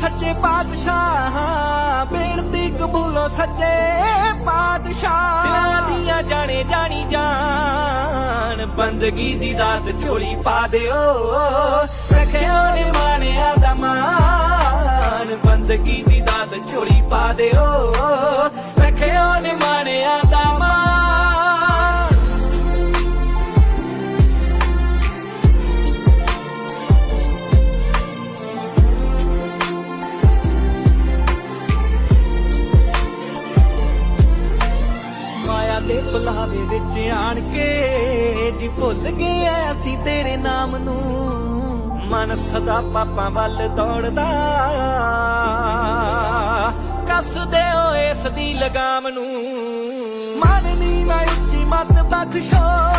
ਸੱਚੇ ਪਾਤਸ਼ਾਹ, ਬੇਨਤੀ ਕਬੂਲੋ ਸੱਚੇ ਪਾਤਸ਼ਾਹ। ਦਿਲਾਂ ਦੀਆਂ ਜਾਣੇ ਜਾਣੀ ਜਾਣ ਬੰਦਗੀ ਦੀ ਦਾਤ ਝੋਲੀ ਪਾ ਦਿਓ। ਰੱਖਿਓ ਨੇ ਮਾਣਿਆ ਦਾ ਮਾਨ ਬੰਦਗੀ ਦੀ ਦਾਤ ਝੋਲੀ ਪਾ ਦਿਓ। ਮਾਇਆ ਦੇ ਵਿੱਚ ਆਣ ਕੇ ਜੀ ਭੁੱਲ ਗਏ ਐ ਅਸੀਂ ਤੇਰੇ ਨਾਮ ਨੂੰ। ਮਨ ਸਦਾ ਪਾਪਾਂ ਵੱਲ ਦੌੜਦਾ। ਕੱਸਦੇ ਓ ਇਸ ਦੀ ਲਗਾਮ ਨੂੰ। ਮਨ ਨੀ ਉੱਚੀ ਮਤ ਬਖਸ਼ੋ ਮਾਨਨੀ ਉੱਚੀ ਮਤ ਬਖਸ਼ੋ।